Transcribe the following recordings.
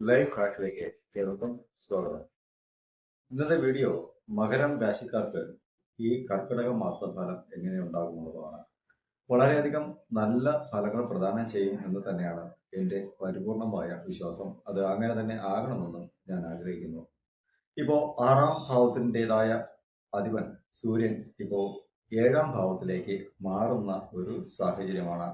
Life ഹാക്കിലേക്ക് ഏവർക്കും സ്വാഗതം. ഇന്നത്തെ വീഡിയോ മകരം രാശിക്കാർക്ക് ഈ കർക്കിടക മാസഫലം എങ്ങനെ ഉണ്ടാകുന്നതാണ് വളരെയധികം നല്ല ഫലങ്ങൾ പ്രദാനം ചെയ്യും എന്ന് തന്നെയാണ് എന്റെ പരിപൂർണമായ വിശ്വാസം. അത് അങ്ങനെ തന്നെ ആകണമെന്നും ഞാൻ ആഗ്രഹിക്കുന്നു. ഇപ്പോ ആറാം ഭാവത്തിന്റെതായ അധിപൻ സൂര്യൻ ഇപ്പോ ഏഴാം ഭാവത്തിലേക്ക് മാറുന്ന ഒരു സാഹചര്യമാണ്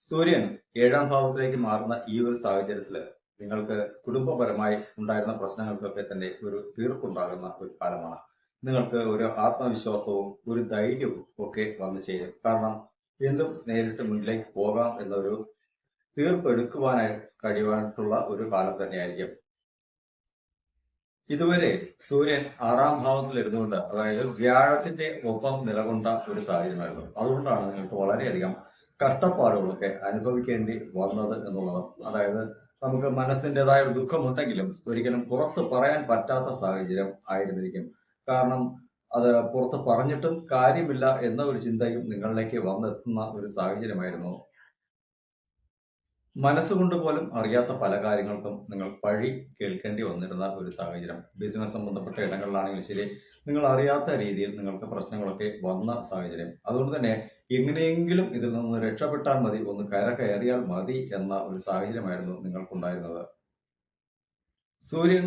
സൂര്യൻ ഏഴാം ഭാവത്തിലേക്ക് മാറുന്ന ഈ ഒരു സാഹചര്യത്തിൽ നിങ്ങൾക്ക് കുടുംബപരമായി ഉണ്ടായിരുന്ന പ്രശ്നങ്ങൾക്കൊക്കെ തന്നെ ഒരു തീർപ്പുണ്ടാകുന്ന ഒരു കാലമാണ്. നിങ്ങൾക്ക് ഒരു ആത്മവിശ്വാസവും ഒരു ധൈര്യവും ഒക്കെ വന്നു ചേരും. കാരണം എന്തും നേരിട്ട് മുന്നിലേക്ക് പോകാം എന്നൊരു തീർപ്പെടുക്കുവാനായി കഴിയുവാനായിട്ടുള്ള ഒരു കാലം തന്നെയായിരിക്കും. ഇതുവരെ സൂര്യൻ ആറാം ഭാവത്തിൽ ഇരുന്നുകൊണ്ട് അതായത് വ്യാഴത്തിന്റെ ഒപ്പം നിലകൊണ്ട ഒരു സാഹചര്യമായിരുന്നു. അതുകൊണ്ടാണ് നിങ്ങൾക്ക് വളരെയധികം കഷ്ടപ്പാടുകളൊക്കെ അനുഭവിക്കേണ്ടി വന്നത് എന്നുള്ളതാണ് അതായത് നമുക്ക് മനസ്സിന്റെതായ ഒരു ദുഃഖമുണ്ടെങ്കിലും ഒരിക്കലും പുറത്ത് പറയാൻ പറ്റാത്ത സാഹചര്യം ആയിരുന്നിരിക്കും. കാരണം അത് പുറത്ത് പറഞ്ഞിട്ടും കാര്യമില്ല എന്ന ഒരു ചിന്തയും നിങ്ങളിലേക്ക് വന്നെത്തുന്ന ഒരു സാഹചര്യമായിരുന്നു. മനസ്സുകൊണ്ട് പോലും അറിയാത്ത പല കാര്യങ്ങൾക്കും നിങ്ങൾ പഴി കേൾക്കേണ്ടി വന്നിരുന്ന ഒരു സാഹചര്യം. ബിസിനസ് സംബന്ധപ്പെട്ട ഇടങ്ങളിലാണെങ്കിലും ശരി നിങ്ങൾ അറിയാത്ത രീതിയിൽ നിങ്ങൾക്ക് പ്രശ്നങ്ങളൊക്കെ വന്ന സാഹചര്യം. അതുകൊണ്ട് തന്നെ എങ്ങനെയെങ്കിലും ഇതിൽ നിന്ന് രക്ഷപ്പെട്ടാൽ മതി ഒന്ന് കര കയറിയാൽ മതി എന്ന ഒരു സാഹചര്യമായിരുന്നു നിങ്ങൾക്കുണ്ടായിരുന്നത്. സൂര്യൻ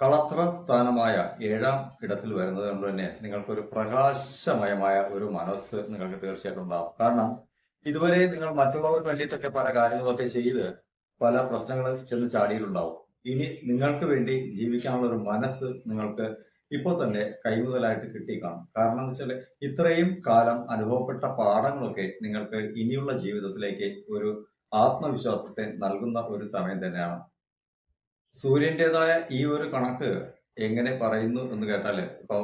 കളത്ര സ്ഥാനമായ ഏഴാം ഇടത്തിൽ വരുന്നത് കൊണ്ട് തന്നെ നിങ്ങൾക്കൊരു പ്രകാശമയമായ ഒരു മനസ്സ് നിങ്ങൾക്ക് തീർച്ചയായിട്ടും ഉണ്ടാവും. കാരണം ഇതുവരെ നിങ്ങൾ മറ്റുള്ളവർക്ക് വേണ്ടിയിട്ടൊക്കെ പല കാര്യങ്ങളൊക്കെ ചെയ്ത് പല പ്രശ്നങ്ങളും ചെന്ന് ചാടിയിട്ടുണ്ടാവും. ഇനി നിങ്ങൾക്ക് വേണ്ടി ജീവിക്കാനുള്ള ഒരു മനസ്സ് നിങ്ങൾക്ക് ഇപ്പോൾ തന്നെ കൈമുതലായിട്ട് കിട്ടിക്കാണും കാരണം എന്ന് വെച്ചാൽ ഇത്രയും കാലം അനുഭവപ്പെട്ട പാഠങ്ങളൊക്കെ നിങ്ങൾക്ക് ഇനിയുള്ള ജീവിതത്തിലേക്ക് ഒരു ആത്മവിശ്വാസത്തെ നൽകുന്ന ഒരു സമയം തന്നെയാണ്. സൂര്യന്റെതായ ഈ ഒരു കണക്ക് എങ്ങനെ പറയുന്നു എന്ന് കേട്ടാൽ ഇപ്പം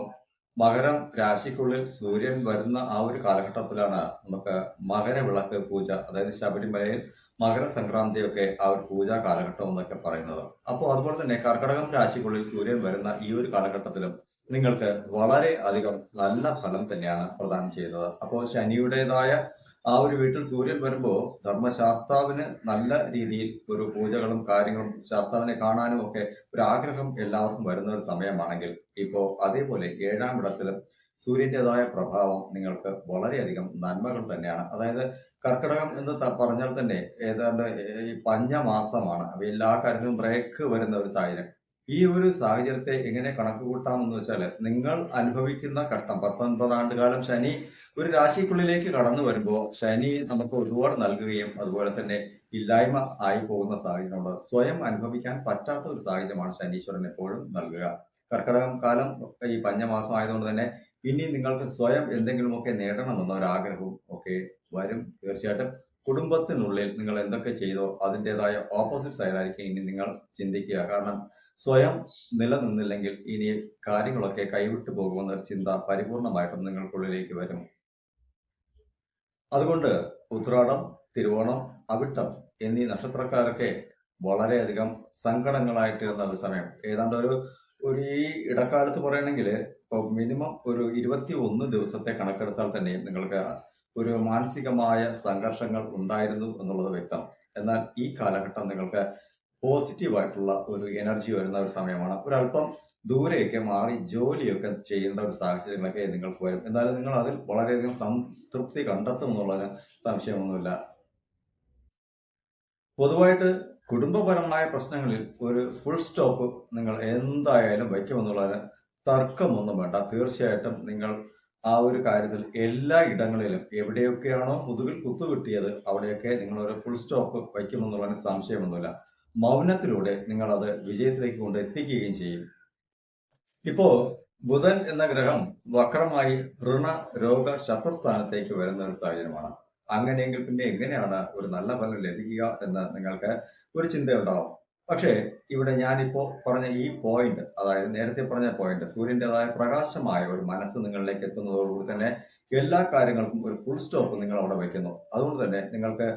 മകരം രാശിക്കുള്ളിൽ സൂര്യൻ വരുന്ന ആ ഒരു കാലഘട്ടത്തിലാണ് നമുക്ക് മകരവിളക്ക് പൂജ അതായത് ശബരിമലയിൽ മകരസംക്രാന്തിയൊക്കെ ആ ഒരു പൂജാ കാലഘട്ടം എന്നൊക്കെ പറയുന്നത്. അപ്പോൾ അതുപോലെ തന്നെ കർക്കടകം രാശിക്കുള്ളിൽ സൂര്യൻ വരുന്ന ഈ ഒരു കാലഘട്ടത്തിലും നിങ്ങൾക്ക് വളരെ അധികം നല്ല ഫലം തന്നെയാണ് പ്രദാനം ചെയ്യുന്നത്. അപ്പോൾ ശനിയുടേതായ ആ ഒരു വീട്ടിൽ സൂര്യൻ വരുമ്പോൾ ധർമ്മശാസ്താവിന് നല്ല രീതിയിൽ ഒരു പൂജകളും കാര്യങ്ങളും ശാസ്താവിനെ കാണാനും ഒക്കെ ഒരു ആഗ്രഹം എല്ലാവർക്കും വരുന്ന ഒരു സമയമാണെങ്കിൽ ഇപ്പോൾ അതേപോലെ ഏഴാം ഇടത്തിലും സൂര്യന്റേതായ പ്രഭാവം നിങ്ങൾക്ക് വളരെയധികം നന്മകൾ തന്നെയാണ്. അതായത് കർക്കിടകം എന്ന് പറഞ്ഞാൽ തന്നെ ഏതാണ്ട് ഈ പഞ്ഞമാസമാണ് അപ്പൊ എല്ലാ കാര്യത്തിലും ബ്രേക്ക് വരുന്ന ഒരു സാഹചര്യം. ഈ ഒരു സാഹചര്യത്തെ എങ്ങനെ കണക്ക് കൂട്ടാമെന്ന് വെച്ചാൽ നിങ്ങൾ അനുഭവിക്കുന്ന കഷ്ടം പത്തൊൻപത് ആണ്ടുകാലം ശനി ഒരു രാശിക്കുള്ളിലേക്ക് കടന്നു വരുമ്പോൾ ശനി നമുക്ക് ഒരുപാട് നൽകുകയും അതുപോലെ തന്നെ ഇല്ലായ്മ ആയി പോകുന്ന സാഹചര്യമുണ്ട്. സ്വയം അനുഭവിക്കാൻ പറ്റാത്ത ഒരു സാഹചര്യമാണ് ശനീശ്വരൻ എപ്പോഴും നൽകുക. കർക്കിടകം കാലം ഈ പഞ്ഞമാസം ആയതുകൊണ്ട് തന്നെ ഇനി നിങ്ങൾക്ക് സ്വയം എന്തെങ്കിലുമൊക്കെ നേടണമെന്ന ഒരു ആഗ്രഹവും ഒക്കെ വരും. തീർച്ചയായിട്ടും കുടുംബത്തിനുള്ളിൽ നിങ്ങൾ എന്തൊക്കെ ചെയ്തോ അതിന്റെതായ ഓപ്പോസിറ്റ് സൈഡായിരിക്കും ഇനി നിങ്ങൾ ചിന്തിക്കുക. കാരണം സ്വയം നിലനിന്നില്ലെങ്കിൽ ഇനി കാര്യങ്ങളൊക്കെ കൈവിട്ടു പോകുമെന്ന ഒരു ചിന്ത പരിപൂർണമായിട്ടും നിങ്ങൾക്കുള്ളിലേക്ക് വരും. അതുകൊണ്ട് ഉത്രാടം തിരുവോണം അവിട്ടം എന്നീ നക്ഷത്രക്കാരൊക്കെ വളരെയധികം സങ്കടങ്ങളായിട്ടിരുന്ന ഒരു സമയം. ഏതാണ്ട് ഒരു ഒരു ഈ ഇടക്കാലത്ത് പറയണമെങ്കിൽ ഇപ്പോൾ മിനിമം ഒരു ഇരുപത്തി ഒന്ന് ദിവസത്തെ കണക്കെടുത്താൽ തന്നെ നിങ്ങൾക്ക് ഒരു മാനസികമായ സംഘർഷങ്ങൾ ഉണ്ടായിരുന്നു എന്നുള്ളത് വ്യക്തം. എന്നാൽ ഈ കാലഘട്ടം നിങ്ങൾക്ക് പോസിറ്റീവായിട്ടുള്ള ഒരു എനർജി വരുന്ന ഒരു സമയമാണ്. ഒരല്പം ദൂരെയൊക്കെ മാറി ജോലിയൊക്കെ ചെയ്യേണ്ട ഒരു സാഹചര്യങ്ങളൊക്കെ നിങ്ങൾക്ക് വരും. എന്നാലും നിങ്ങൾ അതിൽ വളരെയധികം സംതൃപ്തി കണ്ടെത്തും എന്നുള്ളതിന് സംശയമൊന്നുമില്ല. പൊതുവായിട്ട് കുടുംബപരമായ പ്രശ്നങ്ങളിൽ ഒരു ഫുൾ സ്റ്റോപ്പ് നിങ്ങൾ എന്തായാലും വയ്ക്കുമെന്നുള്ളതിന് തർക്കമൊന്നും വേണ്ട. തീർച്ചയായിട്ടും നിങ്ങൾ ആ ഒരു കാര്യത്തിൽ എല്ലാ ഇടങ്ങളിലും എവിടെയൊക്കെയാണോ മുതുകിൽ കുത്തുകിട്ടിയത് അവിടെയൊക്കെ നിങ്ങൾ ഒരു ഫുൾ സ്റ്റോപ്പ് വയ്ക്കുമെന്നുള്ളതിന് സംശയമൊന്നുമില്ല. മൗനത്തിലൂടെ നിങ്ങൾ അത് വിജയത്തിലേക്ക് കൊണ്ട് എത്തിക്കുകയും ചെയ്യും. ഇപ്പോ ബുധൻ എന്ന ഗ്രഹം വക്രമായി ഋണ രോഗ ശത്രുസ്ഥാനത്തേക്ക് വരുന്ന ഒരു സാഹചര്യമാണ്. അങ്ങനെയെങ്കിൽ പിന്നെ എങ്ങനെയാണ് ഒരു നല്ല ഫലം ലഭിക്കുക എന്ന് നിങ്ങൾക്ക് ഒരു ചിന്തയുണ്ടാവും. പക്ഷേ ഇവിടെ ഞാനിപ്പോ പറഞ്ഞ ഈ പോയിന്റ് അതായത് നേരത്തെ പറഞ്ഞ പോയിന്റ് സൂര്യന്റെതായ പ്രകാശമായ ഒരു മനസ്സ് നിങ്ങളിലേക്ക് എത്തുന്നതോടുകൂടി തന്നെ എല്ലാ കാര്യങ്ങൾക്കും ഒരു ഫുൾ സ്റ്റോപ്പ് നിങ്ങൾ അവിടെ വയ്ക്കുന്നു. അതുകൊണ്ട് തന്നെ നിങ്ങൾക്ക്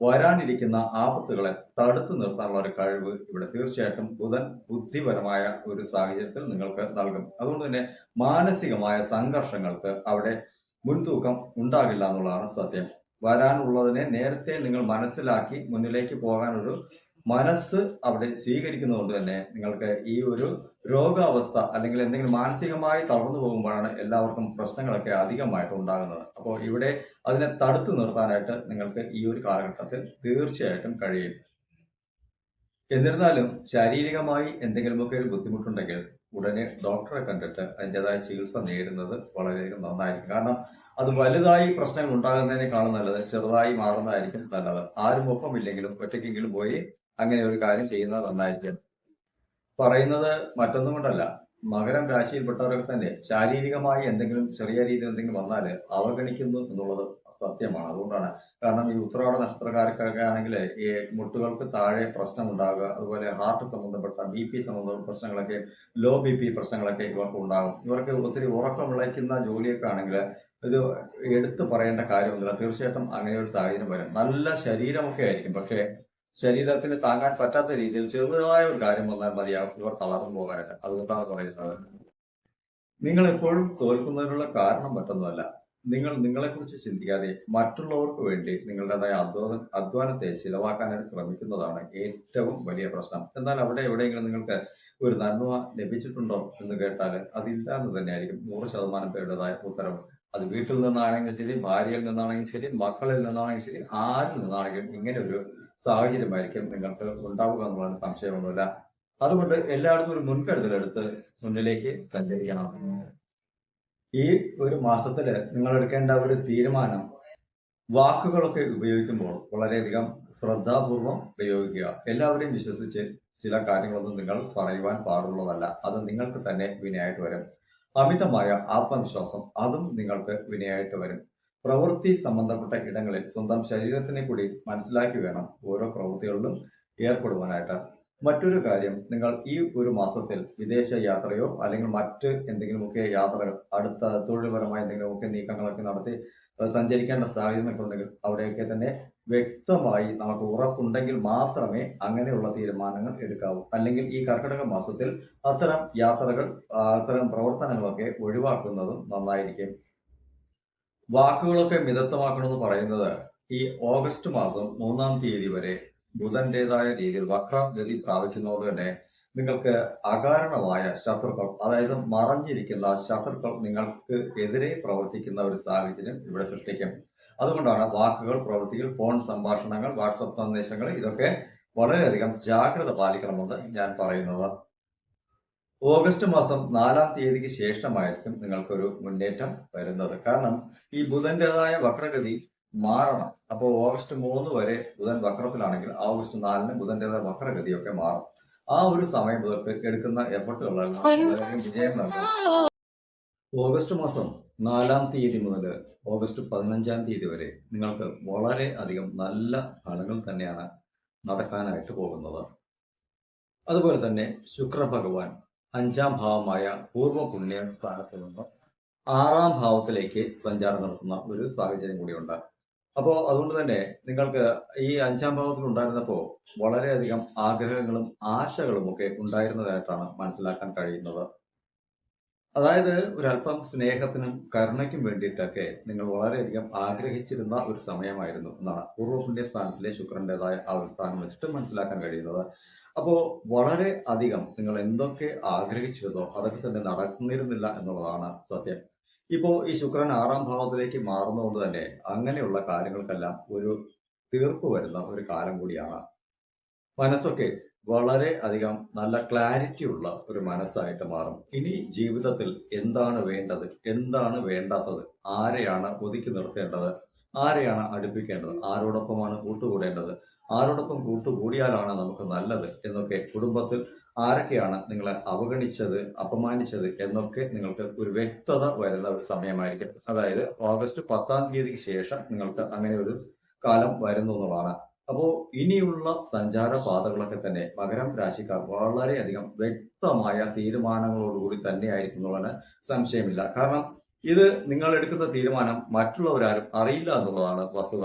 വരാനിരിക്കുന്ന ആപത്തുകളെ തടുത്തു നിർത്താനുള്ള ഒരു കഴിവ് ഇവിടെ തീർച്ചയായിട്ടും ബുധൻ ബുദ്ധിപരമായ ഒരു സാഹചര്യത്തിൽ നിങ്ങൾക്ക് നൽകും. അതുകൊണ്ട് തന്നെ മാനസികമായ സംഘർഷങ്ങൾക്ക് അവിടെ മുൻതൂക്കം ഉണ്ടാകില്ല എന്നുള്ളതാണ് സത്യം. വരാനുള്ളതിനെ നേരത്തെ നിങ്ങൾ മനസ്സിലാക്കി മുന്നിലേക്ക് പോകാനൊരു മനസ്സ് അവിടെ സ്വീകരിക്കുന്നതുകൊണ്ട് തന്നെ നിങ്ങൾക്ക് ഈ ഒരു രോഗാവസ്ഥ അല്ലെങ്കിൽ എന്തെങ്കിലും മാനസികമായി തളർന്നു പോകുമ്പോഴാണ് എല്ലാവർക്കും പ്രശ്നങ്ങളൊക്കെ അധികമായിട്ട് ഉണ്ടാകുന്നത്. അപ്പോൾ ഇവിടെ അതിനെ തടുത്തു നിർത്താനായിട്ട് നിങ്ങൾക്ക് ഈ ഒരു കാലഘട്ടത്തിൽ തീർച്ചയായിട്ടും കഴിയും. എന്നിരുന്നാലും ശാരീരികമായി എന്തെങ്കിലുമൊക്കെ ഒരു ബുദ്ധിമുട്ടുണ്ടെങ്കിൽ ഉടനെ ഡോക്ടറെ കണ്ടിട്ട് അതിന്റെതായ ചികിത്സ നേടുന്നത് വളരെയധികം നന്നായിരിക്കും. കാരണം അത് വലുതായി പ്രശ്നങ്ങൾ ഉണ്ടാകുന്നതിനേക്കാളും നല്ലത്. ചെറുതായി മാറുന്നതായിരിക്കും നല്ലത്. ആരും ഒപ്പമില്ലെങ്കിലും ഒറ്റയ്ക്കെങ്കിലും പോയി അങ്ങനെ ഒരു കാര്യം ചെയ്യുന്നത് നന്നായിരിക്കും പറയുന്നത് മറ്റൊന്നും കൊണ്ടല്ല. മകരം രാശിയിൽപ്പെട്ടവരൊക്കെ തന്നെ ശാരീരികമായി എന്തെങ്കിലും ചെറിയ രീതിയിൽ എന്തെങ്കിലും വന്നാൽ അവഗണിക്കുന്നു എന്നുള്ളത് സത്യമാണ്. അതുകൊണ്ടാണ്. കാരണം ഈ ഉത്രാട നക്ഷത്രക്കാർക്കൊക്കെ ആണെങ്കിൽ ഈ മുട്ടുകൾക്ക് താഴെ പ്രശ്നം ഉണ്ടാകുക അതുപോലെ ഹാർട്ട് സംബന്ധപ്പെട്ട ബി പി സംബന്ധപ്പെട്ട പ്രശ്നങ്ങളൊക്കെ ലോ ബി പി പ്രശ്നങ്ങളൊക്കെ ഇവർക്ക് ഉണ്ടാകും. ഇവർക്ക് ഒത്തിരി ഉറക്കം വിളയ്ക്കുന്ന ജോലിയൊക്കെ ആണെങ്കിൽ ഇത് എടുത്തു പറയേണ്ട കാര്യമൊന്നുമില്ല. തീർച്ചയായിട്ടും അങ്ങനെ ഒരു സാഹചര്യം വരും. നല്ല ശരീരമൊക്കെ ആയിരിക്കും. പക്ഷേ ശരീരത്തിന് താങ്ങാൻ പറ്റാത്ത രീതിയിൽ ചെറുതായ ഒരു കാര്യം വന്നാൽ മതിയാവും ഇവർ തളർന്നു പോകാനായിട്ട് അതുകൊണ്ടാണ് പറയുന്നത്. നിങ്ങൾ എപ്പോഴും തോൽക്കുന്നതിനുള്ള കാരണം മറ്റൊന്നുമല്ല. നിങ്ങൾ നിങ്ങളെക്കുറിച്ച് ചിന്തിക്കാതെ മറ്റുള്ളവർക്ക് വേണ്ടി നിങ്ങളുടേതായ അധ്വാന അധ്വാനത്തെ ചിലവാക്കാനായിട്ട് ശ്രമിക്കുന്നതാണ് ഏറ്റവും വലിയ പ്രശ്നം. എന്നാൽ അവിടെ എവിടെയെങ്കിലും നിങ്ങൾക്ക് ഒരു നന്മ ലഭിച്ചിട്ടുണ്ടോ എന്ന് കേട്ടാൽ അതില്ല എന്ന് തന്നെയായിരിക്കും നൂറ് ശതമാനം പേരുടേതായ ഉത്തരവ് അത് വീട്ടിൽ നിന്നാണെങ്കിലും ശരി ഭാര്യയിൽ നിന്നാണെങ്കിലും ശരി മക്കളിൽ നിന്നാണെങ്കിലും ശരി ആരിൽ നിന്നാണെങ്കിലും ഇങ്ങനെ ഒരു സാഹചര്യമായിരിക്കും നിങ്ങൾക്ക് ഉണ്ടാവുക എന്നുള്ളതിന് സംശയമൊന്നുമില്ല. അതുകൊണ്ട് എല്ലായിടത്തും ഒരു മുൻകരുതലെടുത്ത് മുന്നിലേക്ക് സഞ്ചരിക്കണം. ഈ ഒരു മാസത്തിൽ നിങ്ങൾ എടുക്കേണ്ട ഒരു തീരുമാനം വാക്കുകളൊക്കെ ഉപയോഗിക്കുമ്പോൾ വളരെയധികം ശ്രദ്ധാപൂർവം ഉപയോഗിക്കുക. എല്ലാവരെയും വിശ്വസിച്ച് ചില കാര്യങ്ങളൊന്നും നിങ്ങൾ പറയുവാൻ പാടുള്ളതല്ല. അത് നിങ്ങൾക്ക് തന്നെ വിനയായിട്ട് വരും. അമിതമായ ആത്മവിശ്വാസം അതും നിങ്ങൾക്ക് വിനയായിട്ട് വരും. പ്രവൃത്തി സംബന്ധപ്പെട്ട ഇടങ്ങളിൽ സ്വന്തം ശരീരത്തിനെ കൂടി മനസ്സിലാക്കി വേണം ഓരോ പ്രവൃത്തികളിലും ഏർപ്പെടുവാനായിട്ട്. മറ്റൊരു കാര്യം നിങ്ങൾ ഈ ഒരു മാസത്തിൽ വിദേശ യാത്രയോ അല്ലെങ്കിൽ മറ്റ് എന്തെങ്കിലുമൊക്കെ യാത്രകൾ അടുത്ത തൊഴിൽപരമായ എന്തെങ്കിലുമൊക്കെ നീക്കങ്ങളൊക്കെ നടത്തി സഞ്ചരിക്കേണ്ട സാഹചര്യമൊക്കെ ഉണ്ടെങ്കിൽ അവിടെയൊക്കെ തന്നെ വ്യക്തമായി നമുക്ക് ഉറപ്പുണ്ടെങ്കിൽ മാത്രമേ അങ്ങനെയുള്ള തീരുമാനങ്ങൾ എടുക്കാവൂ. അല്ലെങ്കിൽ ഈ കർക്കിടക മാസത്തിൽ അത്തരം യാത്രകൾ അത്തരം പ്രവർത്തനങ്ങളൊക്കെ ഒഴിവാക്കുന്നതും നന്നായിരിക്കും. വാക്കുകളൊക്കെ മിതത്വമാക്കണമെന്ന് പറയുന്നത് ഈ ഓഗസ്റ്റ് മാസം മൂന്നാം തീയതി വരെ ബുധന്റേതായ രീതിയിൽ വക്രഗതി പ്രാപിക്കുന്നതുകൊണ്ട് തന്നെ നിങ്ങൾക്ക് അകാരണമായ ശത്രുക്കൾ അതായത് മറഞ്ഞിരിക്കുന്ന ശത്രുക്കൾ നിങ്ങൾക്ക് എതിരെ പ്രവർത്തിക്കുന്ന ഒരു സാഹചര്യം ഇവിടെ സൃഷ്ടിക്കും. അതുകൊണ്ടാണ് വാക്കുകൾ പ്രവൃത്തികൾ ഫോൺ സംഭാഷണങ്ങൾ വാട്സപ്പ് സന്ദേശങ്ങൾ ഇതൊക്കെ വളരെയധികം ജാഗ്രത പാലിക്കണമെന്ന് ഞാൻ പറയുന്നത്. ഓഗസ്റ്റ് മാസം നാലാം തീയതിക്ക് ശേഷമായിരിക്കും നിങ്ങൾക്കൊരു മുന്നേറ്റം വരുന്നത്. കാരണം ഈ ബുധന്റേതായ വക്രഗതി മാറണം. അപ്പോൾ ഓഗസ്റ്റ് മൂന്ന് വരെ ബുധൻ വക്രത്തിലാണെങ്കിൽ ഓഗസ്റ്റ് നാലിന് ബുധന്റേതായ വക്രഗതിയൊക്കെ മാറും. ആ ഒരു സമയം മുതൽക്ക് എടുക്കുന്ന എഫർട്ടുകളെല്ലാം വിജയം നൽകും. ഓഗസ്റ്റ് മാസം നാലാം തീയതി മുതൽ ഓഗസ്റ്റ് പതിനഞ്ചാം തീയതി വരെ നിങ്ങൾക്ക് വളരെ അധികം നല്ല ഫലങ്ങൾ തന്നെയാണ് നടക്കാനായിട്ട് പോകുന്നത്. അതുപോലെ തന്നെ ശുക്രഭഗവാൻ അഞ്ചാം ഭാവമായ പൂർവ പുണ്യ സ്ഥാനത്ത് നിന്ന് ആറാം ഭാവത്തിലേക്ക് സഞ്ചാരം നടത്തുന്ന ഒരു സാഹചര്യം കൂടിയുണ്ട്. അപ്പോൾ അതുകൊണ്ട് തന്നെ നിങ്ങൾക്ക് ഈ അഞ്ചാം ഭാവത്തിൽ ഉണ്ടായിരുന്നപ്പോൾ വളരെയധികം ആഗ്രഹങ്ങളും ആശകളും ഒക്കെ ഉണ്ടായിരുന്നതായിട്ടാണ് മനസ്സിലാക്കാൻ കഴിയുന്നത്. അതായത് ഒരല്പം സ്നേഹത്തിനും കരുണയ്ക്കും വേണ്ടിയിട്ടൊക്കെ നിങ്ങൾ വളരെയധികം ആഗ്രഹിച്ചിരുന്ന ഒരു സമയമായിരുന്നു എന്നാണ് പൂർവപുണ്യ സ്ഥാനത്തിലെ ശുക്രന്റേതായ ആ ഒരു സ്ഥാനം വെച്ചിട്ട് മനസ്സിലാക്കാൻ കഴിയുന്നത്. അപ്പോൾ വളരെ അധികം നിങ്ങൾ എന്തൊക്കെ ആഗ്രഹിച്ചിരുന്നോ അതൊക്കെ തന്നെ നടന്നിരുന്നില്ല എന്നുള്ളതാണ് സത്യം. ഇപ്പോ ഈ ശുക്രൻ ആറാം ഭാവത്തിലേക്ക് മാറുന്നതുകൊണ്ട് തന്നെ അങ്ങനെയുള്ള കാര്യങ്ങൾക്കെല്ലാം ഒരു തീർപ്പ് വരുന്ന ഒരു കാലം കൂടിയാണ്. മനസ്സൊക്കെ വളരെ അധികം നല്ല ക്ലാരിറ്റി ഉള്ള ഒരു മനസ്സായിട്ട് മാറും. ഇനി ജീവിതത്തിൽ എന്താണ് വേണ്ടത്? എന്താണ് വേണ്ടാത്തത്? ആരെയാണ് ഒതുക്കി നിർത്തേണ്ടത്? ആരെയാണ് അടുപ്പിക്കേണ്ടത്? ആരോടൊപ്പമാണ് കൂട്ടുകൂടേണ്ടത്? ആരോടൊപ്പം കൂട്ടുകൂടിയാലാണ് നമുക്ക് നല്ലത് എന്നൊക്കെ കുടുംബത്തിൽ ആരൊക്കെയാണ് നിങ്ങളെ അവഗണിച്ചത് അപമാനിച്ചത് എന്നൊക്കെ നിങ്ങൾക്ക് ഒരു വ്യക്തത വരുന്ന ഒരു സമയമായിരിക്കും. അതായത് ഓഗസ്റ്റ് പത്താം തീയതിക്ക് ശേഷം നിങ്ങൾക്ക് അങ്ങനെ ഒരു കാലം വരുന്നു എന്നുള്ളതാണ്. അപ്പോൾ ഇനിയുള്ള സഞ്ചാര പാതകളൊക്കെ തന്നെ മകരം രാശിക്കാർ വളരെയധികം വ്യക്തമായ തീരുമാനങ്ങളോടുകൂടി തന്നെയായിരിക്കും എന്നുള്ളതിന് സംശയമില്ല. കാരണം ഇത് നിങ്ങൾ എടുക്കുന്ന തീരുമാനം മറ്റുള്ളവരാരും അറിയില്ല എന്നുള്ളതാണ് വസ്തുത.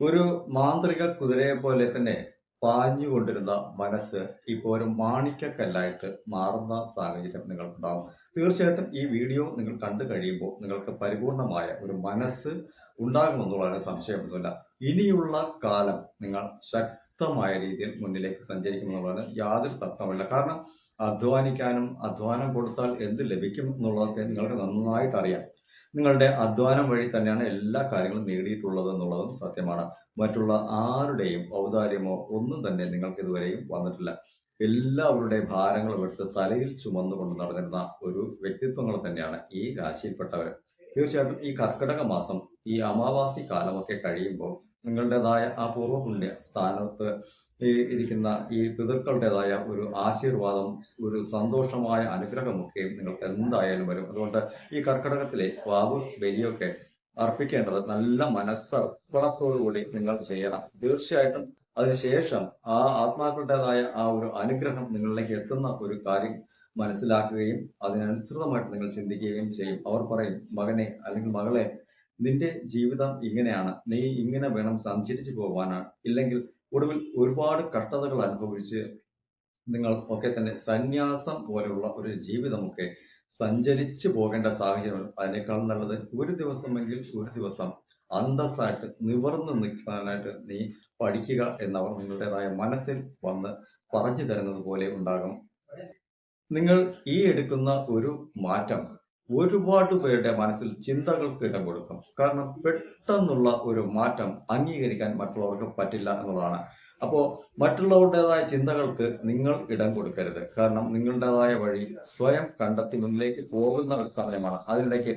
ഒരു മാന്ത്രിക കുതിരയെ പോലെ തന്നെ പാഞ്ഞുകൊണ്ടിരുന്ന മനസ്സ് ഇപ്പോൾ ഒരു മാണിക്കക്കല്ലായിട്ട് മാറുന്ന സാഹചര്യം നിങ്ങൾക്കുണ്ടാകും തീർച്ചയായിട്ടും ഈ വീഡിയോ നിങ്ങൾ കണ്ടു കഴിയുമ്പോൾ നിങ്ങൾക്ക് പരിപൂർണമായ ഒരു മനസ്സ് ഉണ്ടാകുമെന്നുള്ളതിന് സംശയമൊന്നുമില്ല ഇനിയുള്ള കാലം നിങ്ങൾ ശക്തമായ രീതിയിൽ മുന്നിലേക്ക് സഞ്ചരിക്കുമെന്നുള്ളതാണ് യാതൊരു തർക്കമില്ല കാരണം അധ്വാനിക്കാനും അധ്വാനം കൊടുത്താൽ എന്ത് ലഭിക്കും എന്നുള്ളതൊക്കെ നിങ്ങൾക്ക് നന്നായിട്ട് അറിയാം. നിങ്ങളുടെ അധ്വാനം വഴി തന്നെയാണ് എല്ലാ കാര്യങ്ങളും നേടിയിട്ടുള്ളത് എന്നുള്ളതും സത്യമാണ്. മറ്റുള്ള ആരുടെയും ഔദാര്യമോ ഒന്നും തന്നെ നിങ്ങൾക്ക് ഇതുവരെയും വന്നിട്ടില്ല. എല്ലാവരുടെ ഭാരങ്ങളും എടുത്ത് തലയിൽ ചുമന്നുകൊണ്ട് നടന്നിരുന്ന ഒരു വ്യക്തിത്വങ്ങൾ തന്നെയാണ് ഈ രാശിയിൽപ്പെട്ടവർ തീർച്ചയായിട്ടും ഈ കർക്കിടക മാസം ഈ അമാവാസി കാലമൊക്കെ കഴിയുമ്പോൾ നിങ്ങളുടേതായ ആ പൂർവപുണ്യ സ്ഥാനത്ത് ഈ ഇരിക്കുന്ന ഈ പിതൃക്കളുടേതായ ഒരു ആശീർവാദം ഒരു സന്തോഷമായ അനുഗ്രഹമൊക്കെയും നിങ്ങൾക്ക് എന്തായാലും വരും. അതുകൊണ്ട് ഈ കർക്കിടകത്തിലെ വാവു ബലിയൊക്കെ അർപ്പിക്കേണ്ടത് നല്ല മനസ്സർപ്പണത്തോടുകൂടി നിങ്ങൾ ചെയ്യണം. തീർച്ചയായിട്ടും അതിനുശേഷം ആ ആത്മാക്കളുടേതായ ആ ഒരു അനുഗ്രഹം നിങ്ങളിലേക്ക് എത്തുന്ന ഒരു കാര്യം മനസ്സിലാക്കുകയും അതിനനുസൃതമായിട്ട് നിങ്ങൾ ചിന്തിക്കുകയും ചെയ്യും. അവർ പറയും മകനെ അല്ലെങ്കിൽ മകളെ നിന്റെ ജീവിതം ഇങ്ങനെയാണ്. നീ ഇങ്ങനെ വേണം സഞ്ചരിച്ചു പോകാനാണ്. ഇല്ലെങ്കിൽ ഒടുവിൽ ഒരുപാട് കഷ്ടതകൾ അനുഭവിച്ച് നിങ്ങൾ ഒക്കെ തന്നെ സന്യാസം പോലെയുള്ള ഒരു ജീവിതമൊക്കെ സഞ്ചരിച്ചു പോകേണ്ട സാഹചര്യം അതിനേക്കാൾ നല്ലത് ഒരു ദിവസമെങ്കിൽ ഒരു ദിവസം അന്തസ്സായിട്ട് നിവർന്ന് നിൽക്കാനായിട്ട് നീ പഠിക്കുക എന്നവർ നിങ്ങളുടേതായ മനസ്സിൽ വന്ന് പറഞ്ഞു തരുന്നത് പോലെ ഉണ്ടാകും. നിങ്ങൾ ഈ എടുക്കുന്ന ഒരു മാറ്റം ഒരുപാട് പേരുടെ മനസ്സിൽ ചിന്തകൾക്ക് ഇടം കൊടുക്കും. കാരണം പെട്ടെന്നുള്ള ഒരു മാറ്റം അംഗീകരിക്കാൻ മറ്റുള്ളവർക്ക് പറ്റില്ല എന്നുള്ളതാണ് അപ്പോൾ മറ്റുള്ളവരുടേതായ ചിന്തകൾക്ക് നിങ്ങൾ ഇടം കൊടുക്കരുത്. കാരണം നിങ്ങളുടേതായ വഴി സ്വയം കണ്ടെത്തി മുന്നിലേക്ക് പോകുന്ന ഒരു സമയമാണ്. അതിനിടയ്ക്ക്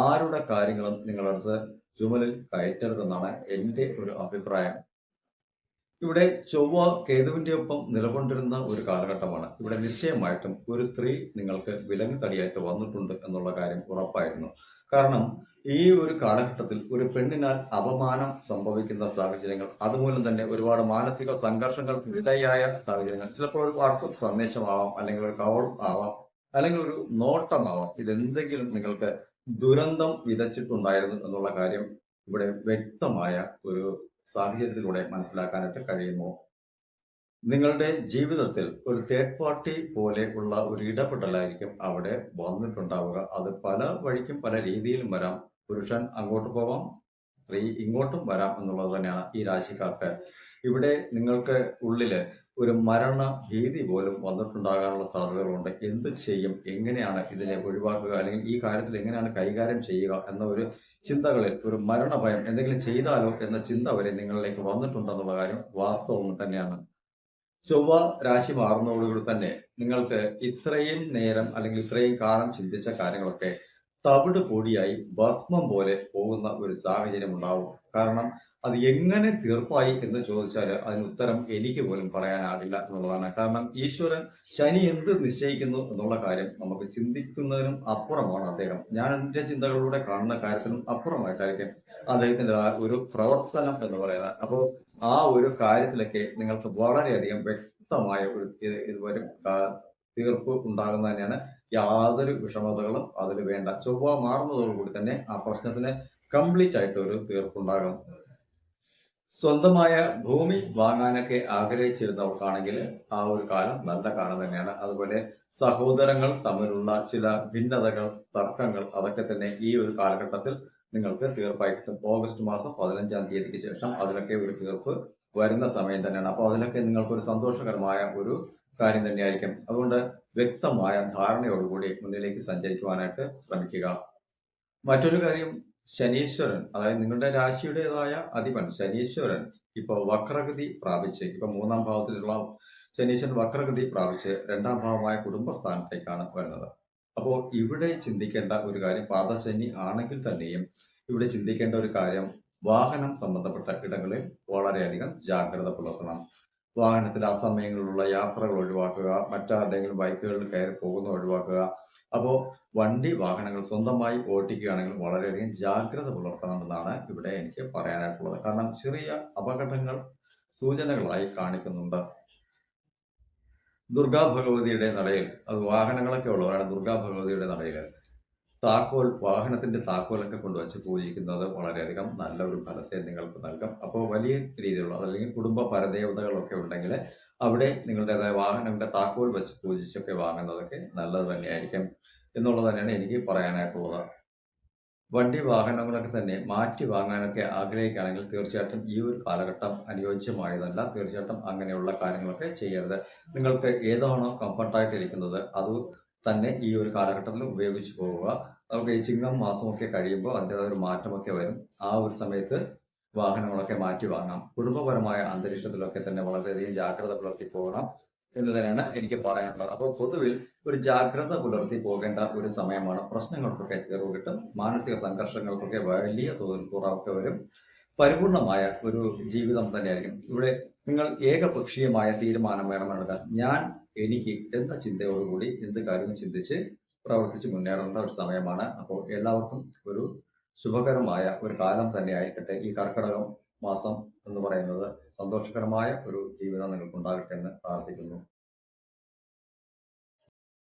ആരുടെ കാര്യങ്ങളും നിങ്ങളടുത്ത് ചുമലിൽ കയറ്റരുതെന്നാണ് എന്റെ ഒരു അഭിപ്രായം. ഇവിടെ ചൊവ്വ കേതുവിന്റെ ഒപ്പം നിലകൊണ്ടിരുന്ന ഒരു കാലഘട്ടമാണ്. ഇവിടെ നിശ്ചയമായിട്ടും ഒരു സ്ത്രീ നിങ്ങൾക്ക് വിലങ്ങ് തടിയായിട്ട് വന്നിട്ടുണ്ട് എന്നുള്ള കാര്യം ഉറപ്പായിരുന്നു. കാരണം ഈ ഒരു കാലഘട്ടത്തിൽ ഒരു പെണ്ണിനാൽ അപമാനം സംഭവിക്കുന്ന സാഹചര്യങ്ങൾ അതുമൂലം തന്നെ ഒരുപാട് മാനസിക സംഘർഷങ്ങൾ വിധേയായ സാഹചര്യങ്ങൾ ചിലപ്പോൾ ഒരു വാട്സപ്പ് സന്ദേശമാവാം അല്ലെങ്കിൽ ഒരു കവൾ ആവാം അല്ലെങ്കിൽ ഒരു നോട്ടമാവാം. ഇതെന്തെങ്കിലും നിങ്ങൾക്ക് ദുരന്തം വിതച്ചിട്ടുണ്ടായിരുന്നു എന്നുള്ള കാര്യം ഇവിടെ വ്യക്തമായ ഒരു സാഹചര്യത്തിലൂടെ മനസ്സിലാക്കാനായിട്ട് കഴിയുന്നു. നിങ്ങളുടെ ജീവിതത്തിൽ ഒരു തേർഡ് പാർട്ടി പോലെ ഉള്ള ഒരു ഇടപെടലായിരിക്കും അവിടെ വന്നിട്ടുണ്ടാവുക. അത് പല വഴിക്കും പല രീതിയിലും വരാം. പുരുഷൻ അങ്ങോട്ട് പോവാം സ്ത്രീ ഇങ്ങോട്ടും വരാം എന്നുള്ളത് തന്നെയാണ് ഈ രാശിക്കാർക്ക്. ഇവിടെ നിങ്ങൾക്ക് ഉള്ളിൽ ഒരു മരണ ഭീതി പോലും വന്നിട്ടുണ്ടാകാനുള്ള സാധ്യതകളുണ്ട്. എന്ത് ചെയ്യും? എങ്ങനെയാണ് ഇതിനെ ഒഴിവാക്കുക? അല്ലെങ്കിൽ ഈ കാര്യത്തിൽ എങ്ങനെയാണ് കൈകാര്യം ചെയ്യുക എന്ന ഒരു ചിന്തകളിൽ ഒരു മരണഭയം എന്തെങ്കിലും ചെയ്താലോ എന്ന ചിന്ത വരെ നിങ്ങളിലേക്ക് വന്നിട്ടുണ്ടെന്നുള്ള കാര്യം വാസ്തവം തന്നെയാണ്. ചൊവ്വ രാശി മാറുന്നതോടുകൂടി തന്നെ നിങ്ങൾക്ക് ഇത്രയും നേരം അല്ലെങ്കിൽ ഇത്രയും കാലം ചിന്തിച്ച കാര്യങ്ങളൊക്കെ തവിട് പൊടിയായി ഭസ്മം പോലെ പോകുന്ന ഒരു സാഹചര്യം ഉണ്ടാവും. കാരണം അത് എങ്ങനെ തീർപ്പായി എന്ന് ചോദിച്ചാൽ അതിന് ഉത്തരം എനിക്ക് പോലും പറയാനാവില്ല എന്നുള്ളതാണ്. കാരണം ഈശ്വരൻ ശനി എന്ത് നിശ്ചയിക്കുന്നു എന്നുള്ള കാര്യം നമുക്ക് ചിന്തിക്കുന്നതിനും അപ്പുറമാണ് അദ്ദേഹം. ഞാൻ എന്റെ ചിന്തകളിലൂടെ കാണുന്ന കാര്യത്തിനും അപ്പുറമായിട്ടായിരിക്കും അദ്ദേഹത്തിന്റെ ഒരു പ്രവർത്തനം എന്ന് പറയുന്നത്. അപ്പോൾ ആ ഒരു കാര്യത്തിലൊക്കെ നിങ്ങൾക്ക് വളരെയധികം വ്യക്തമായ ഒരു ഇതുവരെ തീർപ്പ് ഉണ്ടാകുന്ന തന്നെയാണ് യാതൊരു വിഷമതകളും അതിൽ വേണ്ട. ചൊവ്വ മാറുന്നതോടുകൂടി തന്നെ ആ പ്രശ്നത്തിന് കംപ്ലീറ്റ് ആയിട്ട് ഒരു തീർപ്പുണ്ടാകും. സ്വന്തമായ ഭൂമി വാങ്ങാനൊക്കെ ആഗ്രഹിച്ചിരുന്നവർക്കാണെങ്കിൽ ആ ഒരു കാലം നല്ല കാലം തന്നെയാണ്. അതുപോലെ സഹോദരങ്ങൾ തമ്മിലുള്ള ചില ഭിന്നതകൾ തർക്കങ്ങൾ അതൊക്കെ തന്നെ ഈ ഒരു കാലഘട്ടത്തിൽ നിങ്ങൾക്ക് തീർപ്പായി കിട്ടും ഓഗസ്റ്റ് മാസം പതിനഞ്ചാം തീയതിക്ക് ശേഷം അതിലൊക്കെ ഒരു തീർപ്പ് വരുന്ന സമയം തന്നെയാണ്. അപ്പോൾ അതിലൊക്കെ നിങ്ങൾക്ക് ഒരു സന്തോഷകരമായ ഒരു കാര്യം തന്നെയായിരിക്കും. അതുകൊണ്ട് വ്യക്തമായ ധാരണയോടുകൂടി മുന്നിലേക്ക് സഞ്ചരിക്കുവാനായിട്ട് ശ്രമിക്കുക. മറ്റൊരു കാര്യം ശനീശ്വരൻ അതായത് നിങ്ങളുടെ രാശിയുടേതായ അധിപൻ ശനീശ്വരൻ ഇപ്പോൾ വക്രഗതി പ്രാപിച്ച് ഇപ്പൊ മൂന്നാം ഭാവത്തിലുള്ള ശനീശ്വരൻ വക്രഗതി പ്രാപിച്ച് രണ്ടാം ഭാവമായ കുടുംബസ്ഥാനത്തേക്കാണ് വരുന്നത്. അപ്പോൾ ഇവിടെ ചിന്തിക്കേണ്ട ഒരു കാര്യം പാദശനി ആണെങ്കിൽ തന്നെയും ഇവിടെ ചിന്തിക്കേണ്ട ഒരു കാര്യം വാഹനം സംബന്ധപ്പെട്ട ഇടങ്ങളിൽ വളരെയധികം ജാഗ്രത പുലർത്തണം. വാഹനത്തിൽ ആ സമയങ്ങളിലുള്ള യാത്രകൾ ഒഴിവാക്കുക മറ്റാരുടെങ്കിലും ബൈക്കുകളിൽ കയറി പോകുന്ന ഒഴിവാക്കുക. അപ്പോൾ വണ്ടി വാഹനങ്ങൾ സ്വന്തമായി ഓടിക്കുകയാണെങ്കിൽ വളരെയധികം ജാഗ്രത പുലർത്തണമെന്നാണ് ഇവിടെ എനിക്ക് പറയാനായിട്ടുള്ളത്. കാരണം ചെറിയ അപകടങ്ങൾ സൂചനകളായി കാണിക്കുന്നുണ്ട്. ദുർഗാ ഭഗവതിയുടെ നടയിൽ അത് വാഹനങ്ങളൊക്കെ ഉള്ളവരാണ് ദുർഗാ ഭഗവതിയുടെ നടയിൽ. താക്കോൽ വാഹനത്തിന്റെ താക്കോലൊക്കെ കൊണ്ടുവച്ച് പൂജിക്കുന്നത് വളരെയധികം നല്ല ഒരു ഫലത്തെ നിങ്ങൾക്ക് നൽകും. അപ്പോൾ വലിയ രീതിയിലുള്ള അല്ലെങ്കിൽ കുടുംബ പരദേവതകളൊക്കെ ഉണ്ടെങ്കിൽ അവിടെ നിങ്ങളുടേതായ വാഹനങ്ങളുടെ താക്കോൽ വെച്ച് പൂജിച്ചൊക്കെ വാങ്ങുന്നതൊക്കെ നല്ലത് തന്നെയായിരിക്കും എന്നുള്ളത് തന്നെയാണ് എനിക്ക് പറയാനായിട്ടുള്ളത് വണ്ടി വാഹനങ്ങളൊക്കെ തന്നെ മാറ്റി വാങ്ങാനൊക്കെ ആഗ്രഹിക്കുകയാണെങ്കിൽ തീർച്ചയായിട്ടും ഈ ഒരു കാലഘട്ടം അനുയോജ്യമായതല്ല. തീർച്ചയായിട്ടും അങ്ങനെയുള്ള കാര്യങ്ങളൊക്കെ ചെയ്യരുത്. നിങ്ങൾക്ക് ഏതാണോ കംഫർട്ടായിട്ട് ഇരിക്കുന്നത് അത് തന്നെ ഈ ഒരു കാലഘട്ടത്തിൽ ഉപയോഗിച്ചു പോവുക. നമുക്ക് ഈ ചിങ്ങം മാസമൊക്കെ കഴിയുമ്പോൾ അതിന്റെതായ ഒരു മാറ്റമൊക്കെ വരും. ആ ഒരു സമയത്ത് വാഹനങ്ങളൊക്കെ മാറ്റി വാങ്ങാം. കുടുംബപരമായ അന്തരീക്ഷത്തിലൊക്കെ തന്നെ വളരെയധികം ജാഗ്രത പുലർത്തി പോകണം എന്ന് തന്നെയാണ് എനിക്ക് പറയാനുള്ളത്. അപ്പോൾ പൊതുവിൽ ഒരു ജാഗ്രത പുലർത്തി പോകേണ്ട ഒരു സമയമാണ്. പ്രശ്നങ്ങൾക്കൊക്കെ ചെറു കിട്ടും. മാനസിക സംഘർഷങ്ങൾക്കൊക്കെ വലിയ തോതിൽ കുറവൊക്കെ വരും. പരിപൂർണമായ ഒരു ജീവിതം തന്നെയായിരിക്കും. ഇവിടെ നിങ്ങൾ ഏകപക്ഷീയമായ തീരുമാനം വേണമെടുക്കാൻ ഞാൻ എനിക്ക് എന്ന ചിന്തയോടുകൂടി എന്ത് കാര്യവും ചിന്തിച്ച് പ്രവർത്തിച്ച് മുന്നേറേണ്ട ഒരു സമയമാണ്. അപ്പോൾ എല്ലാവർക്കും ഒരു ശുഭകരമായ ഒരു കാലം തന്നെ ആയിരിക്കട്ടെ ഈ കർക്കിടകം മാസം എന്ന് പറയുന്നത് സന്തോഷകരമായ ഒരു ജീവിതം നിങ്ങൾക്ക് ഉണ്ടാകട്ടെ എന്ന് പ്രാർത്ഥിക്കുന്നു.